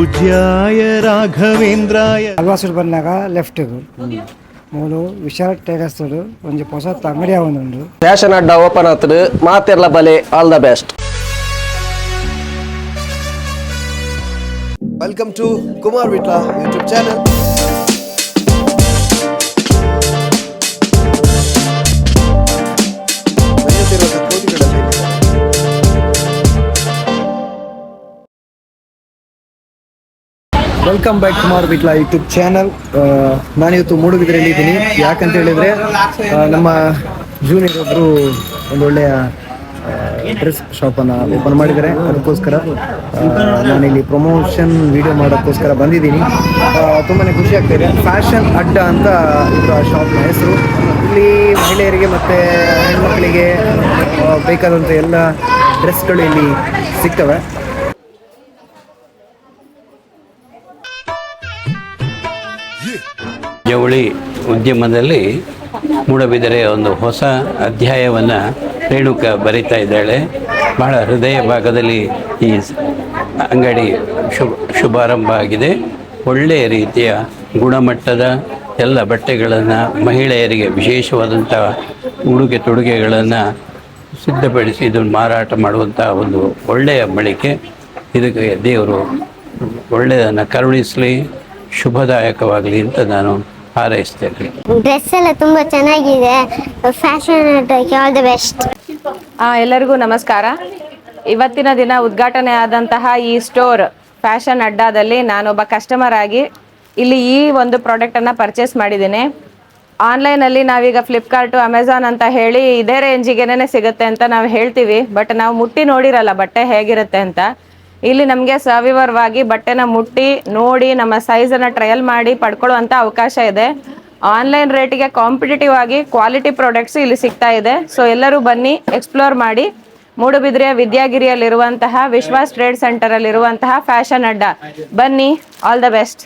ಪೂಜ್ಯಾಯ ರಾಘವೇಂದ್ರಾಯ. ಅಲ್ವಾಸುಡು ಬಂದಾಗ ಲೆಫ್ಟ್ ಮೂಲು ವಿಶಾಲ್ ಟೇಗಸ್ ಒಂದು ಹೊಸ ಅಂಗಡಿ ಅವನುಂಡು ಫ್ಯಾಷನ್ ಅಡ್ಡ ಓಪನ್ ಆತಡು ಮಾತೆರ್ಲ ಬಲೆ all the best welcome to Kumar Vitla YouTube channel welcome back Kumar Bitla YouTube channel ನಾನಿವತ್ತು ಮೂಡುಬಿದ್ರೆಯಲ್ಲಿ ಇದ್ದೀನಿ. ಯಾಕಂತ ಹೇಳಿದ್ರೆ ನಮ್ಮ ಜೂನಿಯರ್ ಒಬ್ಬರು ಒಂದು ಒಳ್ಳೆಯ ಡ್ರೆಸ್ ಶಾಪನ್ನು ಓಪನ್ ಮಾಡಿದ್ದಾರೆ. ಅದಕ್ಕೋಸ್ಕರ ನಾನಿಲ್ಲಿ ಪ್ರಮೋಷನ್ ವಿಡಿಯೋ ಮಾಡೋಕ್ಕೋಸ್ಕರ ಬಂದಿದ್ದೀನಿ. ತುಂಬಾ ಖುಷಿ ಆಗ್ತಾಯಿದೆ ಫ್ಯಾಷನ್ ಅಡ್ಡ ಅಂತ ಇದರ ಶಾಪ್ನ ಹೆಸರು. ಇಲ್ಲಿ ಮಹಿಳೆಯರಿಗೆ ಮತ್ತು ಹೆಣ್ಮಕ್ಳಿಗೆ ಬೇಕಾದಂಥ ಎಲ್ಲ ಡ್ರೆಸ್ಗಳು ಇಲ್ಲಿ ಸಿಗ್ತವೆ. ಜವಳಿ ಉದ್ಯಮದಲ್ಲಿ ಮೂಡಬಿದರೆ ಒಂದು ಹೊಸ ಅಧ್ಯಾಯವನ್ನು ರೇಣುಕ ಬರಿತಾ ಇದ್ದಾಳೆ. ಬಹಳ ಹೃದಯ ಭಾಗದಲ್ಲಿ ಈ ಅಂಗಡಿ ಶುಭ ಶುಭಾರಂಭ ಆಗಿದೆ. ಒಳ್ಳೆಯ ರೀತಿಯ ಗುಣಮಟ್ಟದ ಎಲ್ಲ ಬಟ್ಟೆಗಳನ್ನು ಮಹಿಳೆಯರಿಗೆ ವಿಶೇಷವಾದಂಥ ಉಡುಗೆ ತೊಡುಗೆಗಳನ್ನು ಸಿದ್ಧಪಡಿಸಿ ಇದನ್ನು ಮಾರಾಟ ಮಾಡುವಂಥ ಒಂದು ಒಳ್ಳೆಯ ಮಳಿಗೆ. ಇದಕ್ಕೆ ದೇವರು ಒಳ್ಳೆಯದನ್ನು ಕರುಣಿಸಲಿ, ಶುಭದಾಯಕವಾಗಲಿ ಅಂತ ನಾನು ಹಾರೈಸ್ತೇನೆ. ಡ್ರೆಸ್ ಎಲ್ಲ ತುಂಬಾ ಚೆನ್ನಾಗಿದೆ. ಫ್ಯಾಷನ್ ಆಲ್ ದಿ ಬೆಸ್ಟ್ ಆ, ಎಲ್ಲರಿಗೂ ನಮಸ್ಕಾರ. ಇವತ್ತಿನ ದಿನ ಉದ್ಘಾಟನೆ ಆದಂತಹ ಈ ಸ್ಟೋರ್ ಫ್ಯಾಷನ್ ಅಡ್ಡಾದಲ್ಲಿ ನಾನೊಬ್ಬ ಕಸ್ಟಮರ್ ಆಗಿ ಇಲ್ಲಿ ಈ ಒಂದು ಪ್ರಾಡಕ್ಟನ್ನು ಪರ್ಚೇಸ್ ಮಾಡಿದ್ದೀನಿ. ಆನ್ಲೈನಲ್ಲಿ ನಾವೀಗ ಫ್ಲಿಪ್ಕಾರ್ಟು ಅಮೆಝಾನ್ ಅಂತ ಹೇಳಿ ಇದೇ ರೇಂಜಿಗೆನೇ ಸಿಗುತ್ತೆ ಅಂತ ನಾವು ಹೇಳ್ತೀವಿ. ಬಟ್ ನಾವು ಮುಟ್ಟಿ ನೋಡಿರಲ್ಲ ಬಟ್ಟೆ ಹೇಗಿರುತ್ತೆ ಅಂತ. ಇಲ್ಲಿ ನಮಗೆ ಸವಿವರವಾಗಿ ಬಟ್ಟೆನ ಮುಟ್ಟಿ, ನೋಡಿ, ನಮ್ಮ ಸೈಜನ್ನು ಟ್ರಯಲ್ ಮಾಡಿ ಪಡ್ಕೊಳ್ಳುವಂಥ ಅವಕಾಶ ಇದೆ. ಆನ್ಲೈನ್ ರೇಟಿಗೆ ಕಾಂಪಿಟೇಟಿವ್ ಆಗಿ ಕ್ವಾಲಿಟಿ ಪ್ರಾಡಕ್ಟ್ಸ್ ಇಲ್ಲಿ ಸಿಗ್ತಾ ಇದೆ. ಸೊ ಎಲ್ಲರೂ ಬನ್ನಿ ಎಕ್ಸ್ಪ್ಲೋರ್ ಮಾಡಿ. ಮೂಡುಬಿದ್ರೆಯ ವಿದ್ಯಾಗಿರಿಯಲ್ಲಿರುವಂತಹ, ವಿಶ್ವಾಸ್ ಟ್ರೇಡ್ ಸೆಂಟರ್ ಅಲ್ಲಿರುವಂತಹ ಫ್ಯಾಷನ್ ಅಡ್ಡ. ಬನ್ನಿ ಆಲ್ ದ ಬೆಸ್ಟ್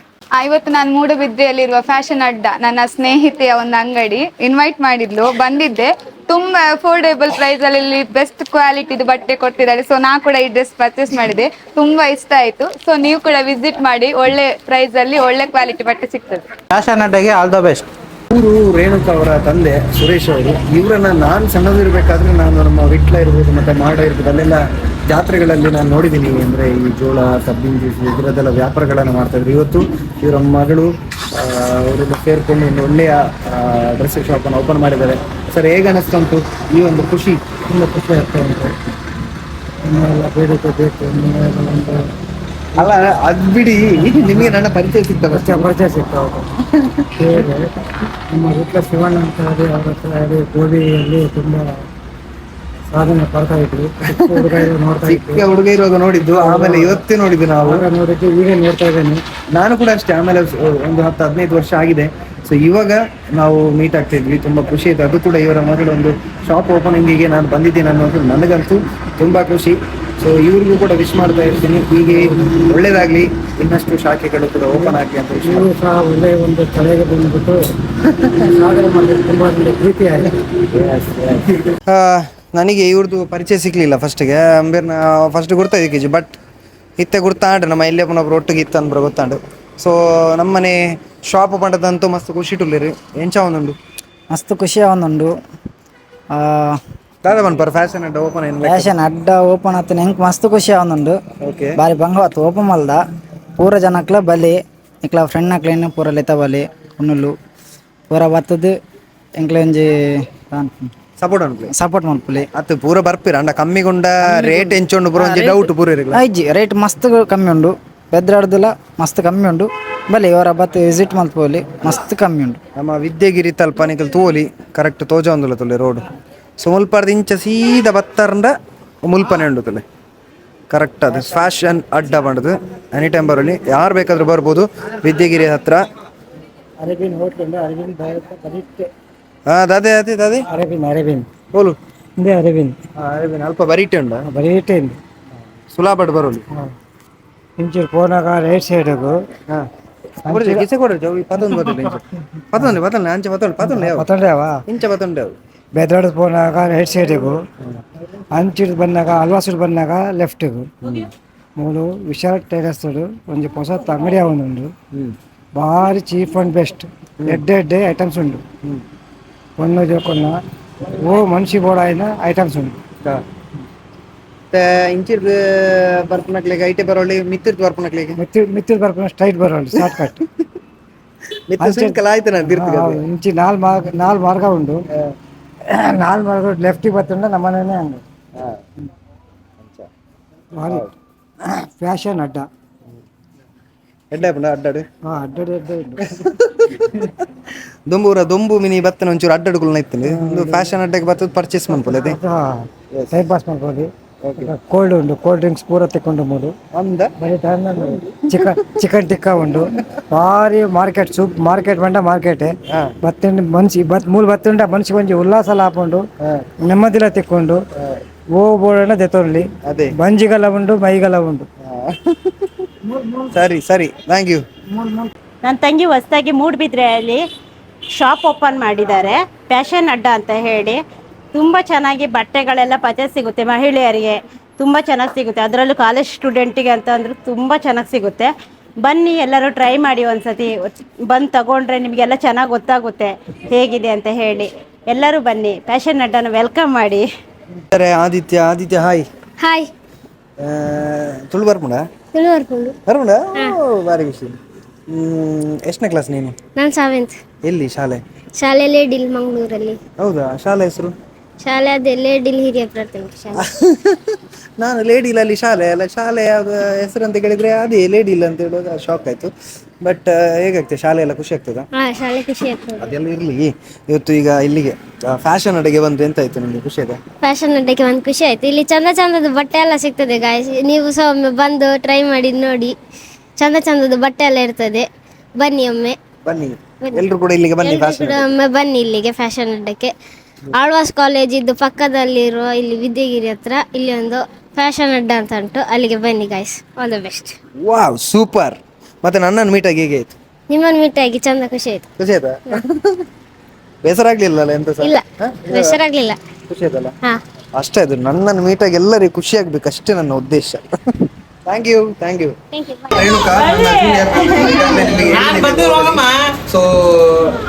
ಇವತ್ತು ನಾನು ಮೂಡುಬಿದ್ರೆಯಲ್ಲಿರುವ ಫ್ಯಾಷನ್ ಅಡ್ಡ, ನನ್ನ ಸ್ನೇಹಿತೆಯ ಒಂದು ಅಂಗಡಿ ಇನ್ವೈಟ್ ಮಾಡಿದ್ಲು, ಬಂದಿದ್ದೆ. ತುಂಬಾ ಅಫೋರ್ಡೆಬಲ್ ಪ್ರೈಸ್ ಅಲ್ಲಿ ಬೆಸ್ಟ್ ಕ್ವಾಲಿಟಿದು ಬಟ್ಟೆ ಕೊಟ್ಟಿದ್ದಾರೆ. ಸೊ ನಾ ಕೂಡ ಈ ಡ್ರೆಸ್ ಪರ್ಚೇಸ್ ಮಾಡಿದೆ. ತುಂಬಾ ಇಷ್ಟ ಆಯ್ತು. ಸೊ ನೀವು ಕೂಡ ವಿಸಿಟ್ ಮಾಡಿ ಒಳ್ಳೆ ಪ್ರೈಸ್ ಅಲ್ಲಿ ಒಳ್ಳೆ ಕ್ವಾಲಿಟಿ ಬಟ್ಟೆ ಸಿಗ್ತದೆ. ಫ್ಯಾಷನ್ ಅಡ್ಡಗೆ ಆಲ್ ದ ಬೆಸ್ಟ್ ಇವರು ರೇಣುಕ ಅವರ ತಂದೆ ಸುರೇಶ್ ಅವರು ಇವರನ್ನ ನಾನು ಸಣ್ಣದಿರ್ಬೇಕಾದ್ರೆ ನಾನು ನಮ್ಮ ವಿಟ್ಲ ಇರ್ಬೋದು ಮತ್ತೆ ಮಾಡ ಇರ್ಬೋದು ಅಲ್ಲೆಲ್ಲ ಜಾತ್ರೆಗಳಲ್ಲಿ ನಾನು ನೋಡಿದ್ದೀನಿ ಅಂದ್ರೆ ಈ ಜೋಳ ಕಬ್ಬಿನ ಜ್ಯೂಸ್ ಇದರದೆಲ್ಲ ವ್ಯಾಪಾರಗಳನ್ನು ಮಾಡ್ತಾ ಇದ್ರು. ಇವತ್ತು ಇವರ ಮಗಳು ಅವರನ್ನು ಸೇರಿಕೊಂಡು ಸೇರ್ಕೊಂಡು ಒಂದು ಒಳ್ಳೆಯ ಡ್ರೆಸ್ ಶಾಪನ್ನು ಓಪನ್ ಮಾಡಿದ್ದಾರೆ. ಸರ್ ಹೇಗೆ ಅನಿಸ್ತಾ ಉಂಟು? ಈ ಒಂದು ಖುಷಿ ತುಂಬ ಖುಷಿ ಆಗ್ತಾ ಉಂಟು. ಇನ್ನೆಲ್ಲ ಬೇಡಿಕೆ ಬೇಕು ಇನ್ನೆಲ್ಲ ಒಂದು ಅಲ್ಲ ಅದ್ ಬಿಡಿ ನಿಮಗೆ ನನ್ನ ಪರಿಚಯ ಸಿಗ್ತವೆ ಪರಿಚಯ ಪರಿಚಯ ಸಿಗ್ತಾವೆ ಬೇರೆ ನಮ್ಮ ವಿಟ್ಲ ಶಿವಣ್ಣ ಅಂತ ಹೇಳಿ ಅವ್ರ ಹತ್ರ ಹೇಳಿ ಗೋಧಿಯಲ್ಲಿ ತುಂಬ ಸಾಧನೆ ಪಡ್ತಾ ಇದ್ರು ಚಿಕ್ಕ ಹುಡುಗ ಇರೋ ನೋಡ್ತಾ ಚಿಕ್ಕ ಹುಡುಗ ಇರುವಾಗ ನೋಡಿದ್ದು ಆಮೇಲೆ ಇವತ್ತೇ ನೋಡಿದ್ದು ನಾವು. ನೋಡಿದ್ದು ಈಗ ನೋಡ್ತಾ ಇದ್ದೇನೆ. ನಾನು ಕೂಡ ಅಷ್ಟೇ ಆಮೇಲೆ ಒಂದು ಹತ್ತು ಹದಿನೈದು ವರ್ಷ ಆಗಿದೆ. ಸೊ ಇವಾಗ ನಾವು ಮೀಟ್ ಆಗ್ತಾ ಇದ್ವಿ ತುಂಬಾ ಖುಷಿ ಆಯ್ತು. ಅದು ಕೂಡ ಇವರ ಮೊದಲು ಒಂದು ಶಾಪ್ ಓಪನಿಂಗಿಗೆ ನಾನು ಬಂದಿದ್ದೀನಿ ಅನ್ನೋದು ನನಗಂತೂ ತುಂಬಾ ಖುಷಿ. ಸೊ ಇವ್ರಿಗೂ ಕೂಡ ವಿಶ್ ಮಾಡ್ತಾ ಇರ್ತೀನಿ. ಹೀಗೆ ಒಳ್ಳೇದಾಗ್ಲಿ. ಇನ್ನಷ್ಟು ಶಾಖೆಗಳು ಕೂಡ ಓಪನ್ ಆಗಲಿ ಅಂತ ನೀವು ಸಹ ಒಳ್ಳೆ ಒಂದು ಕಲೆಗೆ ಬಂದ್ಬಿಟ್ಟು ತುಂಬ ನನಗೆ ಪ್ರೀತಿ ನನಗೆ ಇವ್ರದ್ದು ಪರಿಚಯ ಸಿಗ್ಲಿಲ್ಲ ಫಸ್ಟಿಗೆ ಅಂಬೇರ್ನ ಫಸ್ಟ್ ಗುರ್ತಾಯಿದ್ದೆ ಬಟ್ ಇತ್ತೆ ಗುರ್ತಾಂಡು. ನಮ್ಮ ಇಲ್ಲೇ ಪುನೊಬ್ರು ಒಟ್ಟಿಗೆ ಇತ್ತು ಅಂದ್ರೆ ಗೊತ್ತಾಂಡು. ಸೊ ನಮ್ಮನೆ ಶಾಪ್ ಪಂಡದಂತೂ ಮಸ್ತ್ ಖುಷಿ ಟುಲ್ಲಿರಿ ಎಂಚ ಒಂದುಂಡು ಮಸ್ತ್ ಖುಷಿ ಆ ದಾದ ಬನ್ಪರ್ ಫ್ಯಾಷನ್ ಅಡ್ಡ ಓಪನ್ ಏನು ಫ್ಯಾಷನ್ ಅಡ್ಡ ಓಪನ್ ಆತನ ಹೆಂಗ್ ಮಸ್ತ್ ಖುಷಿ ಆವೊಂದುಂಡು ಓಕೆ ಬಾರಿ ಬಂಗ ಆತು ಓಪನ್ ಮಲ್ದ. ಪೂರ ಜನಕ್ಲ ಬಲಿ ಇಕ್ಲ ಫ್ರೆಂಡ್ ನಕ್ಲೇನು ಪೂರ ಲೆತ ಬಲಿ ಉಣ್ಣುಲು ಪೂರ ಬತ್ತದು ಎಂಕ್ಲ ಒಂಜಿ ಸಪೋರ್ಟ್ ಅನ್ಪ್ಲೆ ಸಪೋರ್ಟ್ ಮಲ್ಪುಲಿ ಅತ್ತು ಪೂರ ಬರ್ಪಿರ ಅಂಡ ಕಮ್ಮಿಗೊಂಡ ರೇಟ್ ಎಂಚೊಂಡು ಪೂರ ಒಂಜಿ ಡೌಟ್ ಪೂರ ಇರಲ್ಲ ಐಜಿ ರೇಟ್ ಮಸ್ತ್ ಕಮ್ಮಿ ಉಂಡು. ಬೆದ್ರಾಡ್ದಿಲ್ಲ ಮಸ್ತ್ ಕಮ್ಮಿ ಉಂಡು. ಬಲಿ ಇವರ ಬತ್ತು ವಿಸಿಟ್ ಪೋಲಿ ಮಸ್ತ್ ಕಮ್ಮಿ ಉಂಡು. ನಮ್ಮ ವಿದ್ಯೆಗಿರಿ ತಲ್ಪನಿಕಲ್ ತೋಲಿ ಕರೆಕ್ಟ್ ತೋಜ ಒಂದುಲ ತುಲೆ ರೋಡ್ ಸೊ ಮುಲ್ಪಾರ್ದ ಇಂಚ ಸೀದಾ ಬತ್ತರಂಡ ಮುಲ್ಪನೆ ಉಂಡು ತುಲೆ ಕರೆಕ್ಟ್ ಅದು. ಫ್ಯಾಷನ್ ಅಡ್ಡ ಮಾಡೋದು ಎನಿ ಟೈಮ್ ಬರಲಿ ಯಾರು ಬೇಕಾದ್ರೂ ಬರ್ಬೋದು. ವಿದ್ಯಗಿರಿ ಹತ್ರ. ಅರೇಬಿನ್ ಹೋಟ್ಲಿಂದ ಅರೇಬಿನ್ ಬರೀಟೆ. ಹಾ ದಾದೆ ಅದೇ ದಾದೆ. ಅರೇಬಿನ್ ಅರೇಬಿನ್ ಹೋಲು. ಇದೆ ಅರೇಬಿನ್ ಅಲ್ಪ ಬರೀಟೆ ಉಂಡ. ಬರೀಟೆ ಸುಲಾಭಟ್ ಬರೋಲಿ ಇಂಚೂರು ಪೋನಾಗ ರೈಟ್ ಸೈಡ್ಗು ಹಾ ಕೊಡ್ರಿ, ಕಿಸೆ ಕೊಡ್ರಿ ಜೋಗಿ ಪತ್ತೊಂದು ಬತ್ತಲ್ಲ ಇಂಚ ಪತ್ತೊಂದು ಬತ್ತಲ್ಲ ಅಂಚೆ ಬತ್ತೊಂದು ಪತ್ತೊಂದು ಯಾವ ಮತ್ತೊಂಡ್ಯಾವ ಇಂಚ ಬತ್ತೊಂದು ಯಾವ ಬೆದ್ರಾಡ್ ಪೋನಾಗ ರೈಟ್ ಸೈಡಿಗೂ ಅಂಚೂರು ಬಂದಾಗ ಅಲ್ವಾಸೂರು ಬಂದಾಗ ಲೆಫ್ಟಿಗೂ ಮೂಲು ವಿಶಾಲ್ ಟೈಲರ್ಸ್ ಒಂಜಿ ಹೊಸ ಅಂಗಡಿ ಅವನುಂಡು ಭಾರಿ ಚೀಪ್ ಅಂಡ್ ಬೆಸ್ಟ್ ಎಡ್ಡೆ ಎಡ್ಡೆ ಐಟಮ್ಸ್ ಉಂಡು ಒಂದು ಜೋಕೊನ್ನ ಓ ಮನ್ಷಿ ಬೋಡಾಯಿನ ಐಟಮ್ಸ್ ಉಂಡು ಇಂಚಿರ್ ಬರ್ಪನಕ್ಲೆಗೆ ಐಟೆ ಬರೋಳಿ ಮಿತ್ತಿರ್ದು ಬರ್ಪನಕ್ಲಿಗೆ ಮಿತ್ತಿ ಮಿತ್ತಿಲ್ ಬರ್ಪನ ಸ್ಟ್ರೈಟ್ ಬರೋಳಿ ಶಾರ್ಟ್ ಕಟ್ ಮಿತ್ತ ಸಿಂಕಲ್ ಆಯ್ತು ನಾನು ತಿರ್ತಿಗೆ ಇಂಚಿ ನಾಲ್ ಮಾರ್ಗ ನಾಲ್ ಮಾರ್ಗ ಉಂಡು ನಾಲ್ ಮಾರ್ಗ ಲೆಫ್ಟಿಗೆ ಬರ್ತುಂಡ ನಮ್ಮನೇನೆ ಅಂಗಡಿ. ಭಾರಿ. ಫ್ಯಾಷನ್ ಅಡ್ಡ. ಪುಂಡ ಅಡ್ಡಾಡು ಹಾಂ ಅಡ್ಡಾಡು ಅಡ್ಡ ದೊಂಬೂರ ದೊಂಬು ಮಿನಿ ಬತ್ತನ ಒಂಚೂರು ಅಡ್ಡಾಡುಗಳನ್ನ ಇತ್ತು ಒಂದು ಫ್ಯಾಷನ್ ಅಡ್ಡಕ್ಕೆ ಬರ್ತದ ಪರ್ಚೇಸ್ ಮಾಡ್ಕೊಳ್ಳಿ ಟೈಮ್ ಪಾಸ್ ಮಾಡ್ಬೋದು ಕೋಲ್ಡ್ ಉಂಡು ಕೋಲ್ಡ್ ಡ್ರಿಂಕ್ಸ್ ಪೂರ ತೆಕ್ಕೊಂಡು ಬರೀ ಚಿಕನ್ ಚಿಕನ್ ಟಿಕ್ಕಾ ಉಂಡು. ಭಾರಿ ಮಾರ್ಕೆಟ್ ಸೂಪ್ ಮಾರ್ಕೆಟ್ ಬಂಡ ಮಾರ್ಕೆಟ್. ಬತ್ತಿಂಡು ಮನ್ಸಿ ಬತ್ ಮೂಲ ಬತ್ತಿಂಡ ಮನ್ಸಿಗೆ ಒಂಜಿ ಉಲ್ಲಾಸ ಲಾಪೊಂಡು ನೆಮ್ಮದಿಲ ತೆಕ್ಕೊಂಡು ಓ ಬೋಡಣ ದೆತ್ತೊಳ್ಳಿ ಅದೇ. ಬಂಜಿಗಲ ಉಂಡು ಮೈಗಲ ಉಂಡು. ಸರಿ ಸರಿ. ಥ್ಯಾಂಕ್ ಯು ನನ್ನ ತಂಗಿ ಹೊಸದಾಗಿ ಮೂಡ್ಬಿದ್ರೆಯಲ್ಲಿ ಶಾಪ್ ಓಪನ್ ಮಾಡಿದ್ದಾರೆ. ಫ್ಯಾಷನ್ ಅಡ್ಡ ಅಂತ ಹೇಳಿ. ತುಂಬ ಚೆನ್ನಾಗಿ ಬಟ್ಟೆಗಳೆಲ್ಲ ಪಚೆ ಸಿಗುತ್ತೆ ಮಹಿಳೆಯರಿಗೆ. ತುಂಬ ಚೆನ್ನಾಗಿ ಸಿಗುತ್ತೆ. ಅದರಲ್ಲೂ ಕಾಲೇಜ್ ಸ್ಟೂಡೆಂಟಿಗೆ ಅಂತ ಅಂದ್ರೆ ತುಂಬ ಚೆನ್ನಾಗಿ ಸಿಗುತ್ತೆ. ಬನ್ನಿ ಎಲ್ಲರೂ ಟ್ರೈ ಮಾಡಿ ಒಂದ್ಸತಿ. ಬಂದು ತಗೊಂಡ್ರೆ ನಿಮಗೆಲ್ಲ ಚೆನ್ನಾಗಿ ಗೊತ್ತಾಗುತ್ತೆ ಹೇಗಿದೆ ಅಂತ ಹೇಳಿ. ಎಲ್ಲರೂ ಬನ್ನಿ. ಫ್ಯಾಷನ್ ಅಡ್ಡನ್ನು ವೆಲ್ಕಮ್ ಮಾಡಿ. ಸರಿ ಆದಿತ್ಯ. ಆದಿತ್ಯ ಹಾಯ್ ಹಾಯ್ ತುಳು ಬರ್ಪುಂಡ? ತುಳುವರ್ಕೊಂಡು ಬರ್ಪುಂಡ. ಓ, ಭಾರಿ ವಿಷಯ ಎಷ್ಟನೇ ಕ್ಲಾಸ್ ನೀನು? ನಾನು ಸೆವೆಂತ್ ಎಲ್ಲಿ ಶಾಲೆ? ಶಾಲೆಲಿ ಡಿಲ್ ಮಂಗಳೂರಲ್ಲಿ. ಹೌದಾ? ಶಾಲೆ ಹೆಸರು? ಶಾಲೆ ಅದೇ ಡಿಲ್ ಹಿರಿಯ ಪ್ರಾಥಮಿಕ ಶಾಲೆ. ನಾನು ಲೇಡಿಲ್ ಅಲ್ಲಿ ಶಾಲೆ ಅಲ್ಲ. ಶಾಲೆ ಯಾವ್ದು ಹೆಸರು ಅಂತ ಕೇಳಿದ್ರೆ ಅದೇ ಲೇಡಿಲ್ ಅಂತ ಹೇಳುವಾಗ ಶಾಕ್ ಆಯ್ತು. ಬಟ್ ಹೇಗಾಗ್ತದೆ? ಶಾಲೆ ಎಲ್ಲ ಖುಷಿ ಆಗ್ತದಾ? ಹಾ ಶಾಲೆ ಖುಷಿ ಆಗ್ತದೆ. ಅದೆಲ್ಲ ಇರ್ಲಿ. ಇವತ್ತು ಈಗ ಇಲ್ಲಿಗೆ ಫ್ಯಾಷನ್ ಅಡೆಗೆ ಬಂದು ಎಂತ ಆಯ್ತು ನಿಮಗೆ ಖುಷಿ ಇದೆ ಫ್ಯಾಷನ್ ಅಡ್ಡಕ್ಕೆ ಒಂದು ಖುಷಿ ಆಯ್ತು. ಇಲ್ಲಿ ಚಂದ ಚಂದದ ಬಟ್ಟೆ ಎಲ್ಲ ಸಿಗ್ತದೆ ಗಾಯಸ್ ನೀವು ಸಹ ಒಮ್ಮೆ ಬಂದು ಟ್ರೈ ಮಾಡಿ ನೋಡಿ. ಚಂದ ಚಂದದ ಬಟ್ಟೆ ಎಲ್ಲ ಇರ್ತದೆ. ಬನ್ನಿ ಒಮ್ಮೆ. ಬನ್ನಿ. ಎಲ್ರು ಕೂಡ ಇಲ್ಲಿಗೆ ಬನ್ನಿ ಎಲ್ರೂ ಫ್ಯಾಷನ್ ಕೂಡ ಒಮ್ಮೆ ಬನ್ನಿ ಇಲ್ಲಿಗೆ ಫ್ಯಾಷನ್ ಅಡ್ಡಕ್ಕೆ ಆಳ್ವಾಸ್ ಕಾಲೇಜ್ ಇದ್ದು ಪಕ್ಕದಲ್ಲಿರುವ ಇಲ್ಲಿ ವಿದ್ಯಗಿರಿ ಹತ್ರ ಇಲ್ಲಿ ಒಂದು ಫ್ಯಾಷನ್ ಅಡ್ಡ ಅಂತ ಉಂಟು. ಅಲ್ಲಿಗೆ ಬನ್ನಿ guys all the best wow super ಮತ್ತೆ ನನ್ನನ್ನು ಮೀಟಾಗಿ ಹೇಗೆ ಆಯ್ತು? ನಿಮ್ಮನ್ನು ಮೀಟ್ ಆಗಿ ಚಂದ ಖುಷಿ ಆಯ್ತು. ಖುಷಿ ಆಯ್ತಾ? ಬೇಸರ ಆಗ್ಲಿಲ್ಲ ಎಂತ ಸಹ? ಇಲ್ಲ ಬೇಸರ ಬೇಸರಾಗ್ಲಿಲ್ಲ. ಖುಷಿ ಆಯ್ತಲ್ಲ? ಹಾ. ಅಷ್ಟೇ ಅದು ನನ್ನನ್ನು ಮೀಟಾಗಿ ಎಲ್ಲರಿಗೂ ಖುಷಿ ಆಗ್ಬೇಕು ಅಷ್ಟೇ ನನ್ನ ಉದ್ದೇಶ. Thank you thank you thank you Renuka so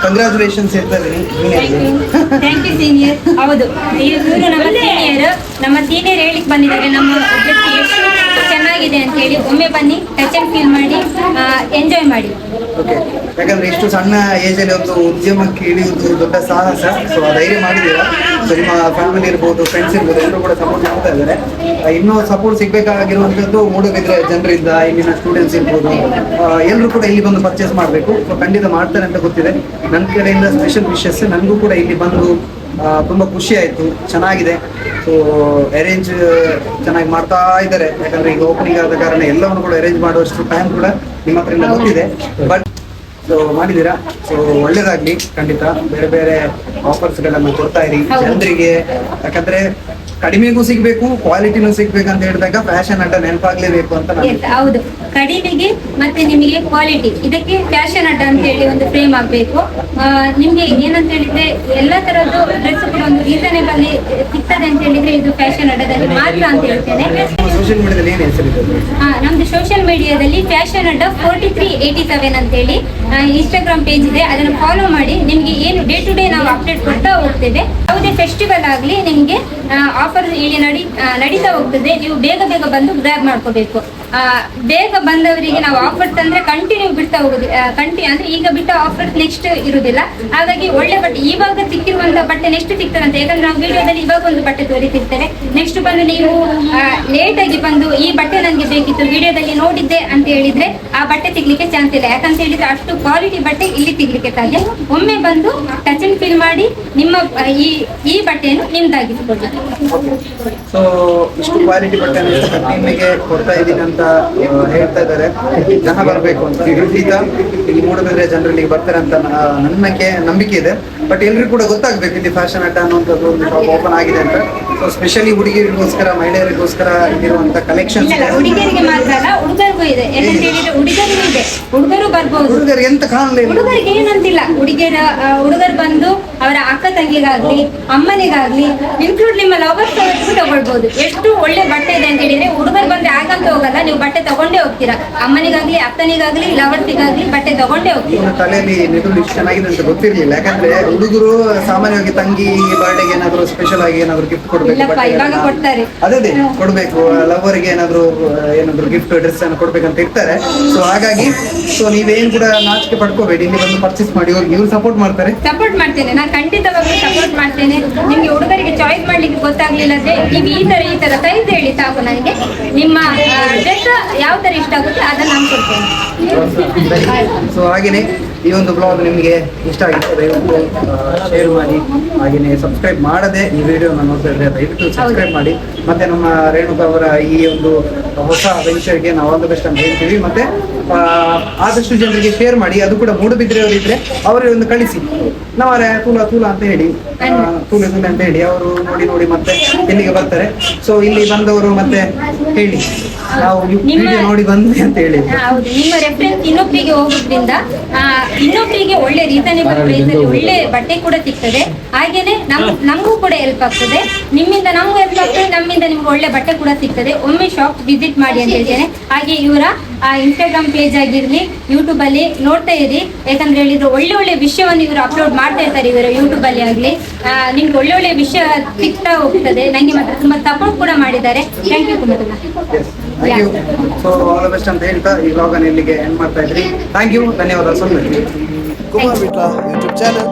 congratulations ಹೇಳ್ತಾ ಇದ್ದೀನಿ ಥ್ಯಾಂಕ್ ಯು ಸೀನಿಯರ್ ಹೌದು ಇವರು ನಮ್ಮ ಸೀನಿಯರ್ ನಮ್ಮ ಸೀನಿಯರ್ ಹೇಳಿಕ್ ಬಂದಿದ್ದಾರೆ ನಮ್ಮ ಚೆನ್ನಾಗಿದೆ ಅಂತ ಹೇಳಿ ಒಮ್ಮೆ ಬನ್ನಿ ಟಚ್ ಅಂಡ್ ಫೀಲ್ ಮಾಡಿ ಎಂಜಾಯ್ ಮಾಡಿ ಓಕೆ ಯಾಕಂದ್ರೆ ಇಷ್ಟು ಸಣ್ಣ ಏಜ್ ಅಲ್ಲಿ ಒಂದು ಉದ್ಯಮಕ್ಕೆ ಇಳಿಯುವುದು ದೊಡ್ಡ ಸಾಹಸ ಸೊ ಧೈರ್ಯ ಮಾಡಿದ್ದೀರಾ ನಿಮ್ಮ ಫ್ಯಾಮಿಲಿ ಇರ್ಬೋದು ಫ್ರೆಂಡ್ಸ್ ಇರ್ಬೋದು, ಎಲ್ಲರೂ ಕೂಡ ಸಪೋರ್ಟ್ ಮಾಡ್ತಾ ಇದ್ದಾರೆ. ಇನ್ನೂ ಸಪೋರ್ಟ್ ಸಿಗಬೇಕಾಗಿರುವಂಥದ್ದು ಮೂಡಬಿದ್ರೆ ಜನರಿಂದ, ಇಲ್ಲಿನ ಸ್ಟೂಡೆಂಟ್ಸ್ ಇರ್ಬೋದು ಎಲ್ಲರೂ ಕೂಡ ಇಲ್ಲಿ ಬಂದು ಪರ್ಚೇಸ್ ಮಾಡಬೇಕು. ಖಂಡಿತ ಮಾಡ್ತಾರೆ ಅಂತ ಗೊತ್ತಿದೆ. ನನ್ನ ಕಡೆಯಿಂದ ಸ್ಪೆಷಲ್ ವಿಶಸ್ ನನಗೂ ಕೂಡ ಇಲ್ಲಿ ಬಂದು ತುಂಬ ತುಂಬಾ ಖುಷಿ ಆಯ್ತು. ಚೆನ್ನಾಗಿದೆ. ಸೊ ಅರೇಂಜ್ ಚೆನ್ನಾಗಿ ಮಾಡ್ತಾ ಇದ್ದಾರೆ. ಯಾಕಂದ್ರೆ ಈಗ ಓಪನಿಂಗ್ ಆದ ಕಾರಣ ಎಲ್ಲವನ್ನು ಕೂಡ ಅರೇಂಜ್ ಮಾಡುವಷ್ಟು ಟೈಮ್ ಕೂಡ ನಿಮ್ಮ ಹತ್ರದಿಂದ ಗೊತ್ತಿದೆ ಬಟ್ ಸೊ ಮಾಡಿದ್ದೀರಾ? ಸೊ ಒಳ್ಳೇದಾಗಲಿ, ಖಂಡಿತ. ಬೇರೆ ಬೇರೆ ಆಫರ್ಸ್ ಗಳನ್ನ ಕೊಡ್ತಾ ಇರಿ. ಜನರಿಗೆ. ಯಾಕಂದ್ರೆ ಕಡಿಮೆಗೂ ಸಿಗ್ಬೇಕು ಕ್ವಾಲಿಟಿನೂ ಸಿಗ್ಬೇಕು ಅಂತ ಹೇಳಿದಾಗ ಫ್ಯಾಷನ್ ಅಡ್ಡ ನೆನಪಾಗ್ಲೇಬೇಕು ಅಂತ ಹೌದು. ಕಡಿಮೆಗೆ ಮತ್ತೆ ನಿಮಗೆ ಕ್ವಾಲಿಟಿ ಇದಕ್ಕೆ ಫ್ಯಾಷನ್ ಅಡ್ಡ ಅಂತ ಹೇಳಿ ಒಂದು ಫ್ರೇಮ್ ಆಗ್ಬೇಕು. ನಿಮ್ಗೆ ಏನಂತ ಹೇಳಿದ್ರೆ ಎಲ್ಲಾ ತರದ್ದು ಡ್ರೆಸ್ ಕೂಡ ಒಂದು ರೀಸನೇಬಲ್ ಸಿಗ್ತದೆ ಅಂತ ಹೇಳಿದ್ರೆ ಇದು ಫ್ಯಾಷನ್ ಅಡ್ಡದಲ್ಲಿ ಮಾತ್ರ ಅಂತ ಹೇಳ್ತೇನೆ. ಸೋಷಿಯಲ್ ಮೀಡಿಯಾದಲ್ಲಿ ಏನು ಹೆಸರಿದೆ ಹಾ, ನಮ್ದು ಸೋಷಿಯಲ್ ಮೀಡಿಯಾದಲ್ಲಿ fashion Adda forty three eighty seven ಅಂತೇಳಿ ಇನ್ಸ್ಟಾಗ್ರಾಮ್ ಪೇಜ್ ಇದೆ. ಅದನ್ನು ಫಾಲೋ ಮಾಡಿ. ನಿಮ್ಗೆ ಏನು ಡೇ ಟು ಡೇ ನಾವು ಅಪ್ಡೇಟ್ ಕೊಡ್ತಾ ಹೋಗ್ತೇವೆ. ಯಾವುದೇ ಫೆಸ್ಟಿವಲ್ ಆಗಲಿ ನಿಮಗೆ ಆಫರ್ ಇಲ್ಲಿ ನಡಿ ನಡೀತಾ ಹೋಗ್ತದೆ. ನೀವು ಬೇಗ ಬೇಗ ಬಂದು ಗ್ರ್ಯಾಬ್ ಮಾಡ್ಕೋಬೇಕು. ಬೇಗ ಬಂದವರಿಗೆ ನಾವು ಆಫರ್ ತಂದ್ರೆ ಕಂಟಿನ್ಯೂ ಬಿಡ್ತಾ ಹೋಗುದು ಕಂಟಿನ್ಯೂ ಅಂದ್ರೆ ಈಗ ಬಿಟ್ಟ ಆಫರ್ ನೆಕ್ಸ್ಟ್ ಇರುದಿಲ್ಲ. ಹಾಗಾಗಿ ಒಳ್ಳೆ ಬಟ್ಟೆ, ಇವಾಗ ಸಿಕ್ಕಿರುವಂತಹ ಬಟ್ಟೆ ನೆಕ್ಸ್ಟ್ ಸಿಗ್ತದಂತೆ ಯಾಕಂದ್ರೆ ನಾವು ವಿಡಿಯೋದಲ್ಲಿ ಇವಾಗ ಒಂದು ಬಟ್ಟೆ ತೋರಿಸಿರ್ತಾರೆ ನೆಕ್ಸ್ಟ್ ಬಂದು ನೀವು ಲೇಟ್ ಆಗಿ ಬಂದು ಈ ಬಟ್ಟೆ ನನಗೆ ಬೇಕಿತ್ತು, ವಿಡಿಯೋದಲ್ಲಿ ನೋಡಿದ್ದೆ ಅಂತ ಹೇಳಿದ್ರೆ ಆ ಬಟ್ಟೆ ಸಿಗ್ಲಿಕ್ಕೆ ಚಾನ್ಸ್ ಇಲ್ಲ. ಯಾಕಂತ ಹೇಳಿದ್ರೆ ಅಷ್ಟು ಕ್ವಾಲಿಟಿ ಬಟ್ಟೆ ಇಲ್ಲಿ ಸಿಗ್ಲಿಕ್ಕೆ ಸಾಧ್ಯ. ಒಮ್ಮೆ ಬಂದು ಟಚ್ ಅಂಡ್ ಫೀಲ್ ಮಾಡಿ ನಿಮ್ಮ ಈ ಈ ಬಟ್ಟೆಯನ್ನು ನಿಮ್ದಾಗಿಸಿಕೊಳ್ಳಿ. ಸೊ ಇಷ್ಟು ಕ್ವಾಲಿಟಿ ಬಟ್ಟೆ ಕೊಡ್ತಾ ಇದ್ದೀನಿ ಅಂತ ಹೇಳ್ತಾ ಇದ್ದಾರೆ. ಜನ ಬರಬೇಕು ಅಂತ ಖಂಡಿತ ಇಲ್ಲಿ ಮೂಡಬಿದ್ರೆ ಜನರಲ್ಲಿ ಬರ್ತಾರೆ ಅಂತ ನನ್ನಕ್ಕೆ ನಂಬಿಕೆ ಇದೆ. ಬಟ್ ಎಲ್ರಿಗೂ ಕೂಡ ಗೊತ್ತಾಗ್ಬೇಕು ಇಲ್ಲಿ ಫ್ಯಾಷನ್ ಅಡ್ಡ ಅನ್ನುವಂಥದ್ದು ಒಂದು ಶಾಪ್ ಓಪನ್ ಆಗಿದೆ ಅಂತ. ಸೊ ಸ್ಪೆಷಲಿ ಹುಡುಗಿಯರಿಗೋಸ್ಕರ ಮಹಿಳೆಯರಿಗೋಸ್ಕರ ಇಲ್ಲಿರುವಂತ ಕಲೆಕ್ಷನ್ ಇಲ್ಲ ಹುಡುಗಿಯರಿಗೆ ಮಾತ್ರ ಅಲ್ಲ ಹುಡುಗರಿಗೂ ಇದೆ. ಹುಡುಗರಿಗೂ ಇದೆ. ಹುಡುಗರು ಬರ್ಬೋದು. ಹುಡುಗರಿಗೆ ಎಂತ ಕಾಣಲೇ ಹುಡುಗರಿಗೆ ಏನಂತಿಲ್ಲ. ಹುಡುಗಿಯರ ಹುಡುಗರು ಬಂದು ಅವರ ಅಕ್ಕ ತಂಗಿಗಾಗ್ಲಿ ಅಮ್ಮನಿಗಾಗ್ಲಿ ಇನ್ಕ್ಲೂಡ್ ನಿಮ್ಮ ಲವರ್ಸ್ ತಗೊಳ್ಬಹುದು ಎಷ್ಟು ಒಳ್ಳೆ ಬಟ್ಟೆ ಇದೆ ಅಂತ ಹೇಳಿದ್ರೆ ಹುಡುಗರು ಬಂದ್ರೆ ಆಗಂತ ಹೋಗಲ್ಲ ನೀವು ಬಟ್ಟೆ ತಗೊಂಡೇ ಹೋಗ್ತೀರಾ? ಅಮ್ಮನಿಗಾಗ್ಲಿ ಅಕ್ಕನಿಗಾಗ್ಲಿ ಲವರ್ಸಿಗಾಗ್ಲಿ ಬಟ್ಟೆ ತಗೊಂಡೇ ಹೋಗ್ತೀರಾ? ಇವ್ನ ತಲೆಯಲ್ಲಿ ಇಷ್ಟು ಚೆನ್ನಾಗಿದೆ ಅಂತ ಗೊತ್ತಿರ್ಲಿಲ್ಲ. ಯಾಕಂದ್ರೆ ಹುಡುಗರು ಸಾಮಾನ್ಯವಾಗಿ ತಂಗಿ ಬರ್ಡೇಗೆ ಏನಾದ್ರು ಸ್ಪೆಷಲ್ ಆಗಿ ಏನಾದ್ರು ಗಿಫ್ಟ್ ಕೊಡ್ಬೇಕು ಇಲ್ಲಪ್ಪ, ಬಟ್ಟೆ ಇವಾಗ ಕೊಡ್ತಾರೆ. ಅದೇ ಅದೇ ಕೊಡ್ಬೇಕು. ಲವರ್ಗೆ ಏನಾದ್ರು ಆ, ಏನಾದ್ರು ಗಿಫ್ಟ್ ಡ್ರೆಸ್ ಅನ್ನು ಕೊಡ್ಬೇಕಂತ ಇರ್ತಾರೆ. ಸೊ ಹಾಗಾಗಿ ಸೊ ನೀವೇನ್ ಕೂಡ ನಾಚಿಕೆ ಪಡ್ಕೋಬೇಡಿ. ಇಲ್ಲಿ ಬಂದು ಪರ್ಚೇಸ್ ಮಾಡಿ ಹೋಗಿ ಇವ್ರು ಸಪೋರ್ಟ್ ಮಾಡ್ತಾರೆ. ಸಪೋರ್ಟ್ ಮಾಡ್ತೇನೆ. ನಾನು ಖಂಡಿತವಾಗ್ಲೂ ಸಪೋರ್ಟ್ ಮಾಡ್ತೇನೆ. ನಿಮ್ಗೆ ಹುಡುಗರಿಗೆ ಚಾಯ್ಸ್ ಮಾಡ್ಲಿಕ್ಕೆ ಗೊತ್ತಾಗ್ಲಿಲ್ಲ ಅಂದ್ರೆ ನೀವು ಈ ತರ ಈ ತರ ಸೈಜ್ ಹೇಳಿ ಸಾಕು ನನಗೆ. ನಿಮ್ಮ ಡ್ರೆಸ್ ಯಾವ ಇಷ್ಟ ಆಗುತ್ತೆ ಅದನ್ನ ನಾನು ಕೊಡ್ತೇನೆ. ಸೊ ಹಾಗೇನೆ ಈ ಒಂದು ಬ್ಲಾಗ್ ನಿಮಗೆ ಇಷ್ಟ ಆಗಿತ್ತು ದಯವಿಟ್ಟು ಶೇರ್ ಮಾಡಿ ಹಾಗೇನೆ ಸಬ್ಸ್ಕ್ರೈಬ್ ಮಾಡದೆ ಈ ವಿಡಿಯೋನ ನೋಡ್ತಾ ಇದ್ರೆ ದಯವಿಟ್ಟು ಸಬ್ಸ್ಕ್ರೈಬ್ ಮಾಡಿ. ಮತ್ತೆ ನಮ್ಮ ರೇಣುಕಾ ಅವರ ಈ ಒಂದು ಹೊಸ ವೆಂಚರ್ಗೆ ನಾವು ಆಲ್ ದ ಬೆಸ್ಟ್ ಅಂತ ಹೇಳ್ತೀವಿ. ಮತ್ತೆ ಆದಷ್ಟು ಜನರಿಗೆ ಶೇರ್ ಮಾಡಿ ಅದು ಕೂಡ ಮೂಡುಬಿದ್ರೆ ಅವರಿದ್ರೆ ಅವರಿಗೆ ಒಂದು ಕಳಿಸಿ. ನಾವರೆ ತೂಲ ತೂಲ ಅಂತ ಹೇಳಿ ತೂಲೆ ತೂಲೆ ಅಂತ ಹೇಳಿ ಅವರು ನೋಡಿ ನೋಡಿ ಮತ್ತೆ ಇಲ್ಲಿಗೆ ಬರ್ತಾರೆ. ಸೊ ಇಲ್ಲಿ ಬಂದವರು ಮತ್ತೆ ಹೇಳಿ. ನಾವು ವಿಡಿಯೋ ನೋಡಿ ಬಂದ್ವಿ ಅಂತ ಹೇಳಿ. ಹೌದು. ನಿಮ್ಮ ರೆಫರೆನ್ಸ್ ಇನ್ನೊಬ್ಬರಿಗೆ ಹೋಗೋದ್ರಿಂದ ಆ, ಇನ್ನೊಬ್ಬರಿಗೆ ಒಳ್ಳೆ ರೀಸನೇಬಲ್ ಪ್ರೈಸ್ ಅಲ್ಲಿ ಒಳ್ಳೆ ಬಟ್ಟೆ ಕೂಡ ಸಿಗ್ತದೆ. ಹಾಗೇನೆ ನಮ್ ನಮಗೂ ಕೂಡ ಹೆಲ್ಪ್ ಆಗ್ತದೆ. ನಿಮ್ಮಿಂದ ನಮಗೂ ಹೆಲ್ಪ್ ಆಗ್ತದೆ ನಮ್ಮಿಂದ ನಿಮ್ಗೆ ಒಳ್ಳೆ ಬಟ್ಟೆ ಕೂಡ ಸಿಗ್ತದೆ. ಒಮ್ಮೆ ಶಾಪ್ ವಿಸಿಟ್ ಮಾಡಿ ಅಂತ ಹೇಳ್ತೇನೆ. ಹಾಗೆ ಇವರ ಇನ್ಸ್ಟಾಗ್ರಾಮ್ ಪೇಜ್ ಆಗಿರ್ಲಿ ಯೂಟ್ಯೂಬ್ ಅಲ್ಲಿ ನೋಡ್ತಾ ಇರಿ. ಯಾಕಂದ್ರೆ ಹೇಳಿದ್ರು ಒಳ್ಳೆ ಒಳ್ಳೆ ವಿಷಯವನ್ನು ಇವರು ಅಪ್ಲೋಡ್ ಮಾಡ್ತಾ ಇರ್ತಾರೆ ಇವರ ಯೂಟ್ಯೂಬ್ ಅಲ್ಲಿ ಆಗ್ಲಿ. ಆ, ನಿಮ್ಗೆ ಒಳ್ಳೆ ಒಳ್ಳೆ ವಿಷಯ ಸಿಗ್ತಾ ಹೋಗ್ತದೆ. ನಂಗೆ ಮಾತ್ರ ತುಂಬಾ ಸಪೋರ್ಟ್ ಕೂಡ ಮಾಡಿದ್ದಾರೆ. Thank you Kumar thank you so all best ಅಂತ ಹೇಳ್ತಾ ಈ ವ್ಲಾಗನ್ನು ಇಲ್ಲಿಗೆ ಎಂಡ್ ಮಾಡ್ತಾ ಇದ್ರಿ. ಥ್ಯಾಂಕ್ ಯು ಧನ್ಯವಾದ. ಸುಮ್ಮನೆ ಕುಮಾರ್ ವಿಟ್ಲ ಯೂಟ್ಯೂಬ್ ಚಾನಲ್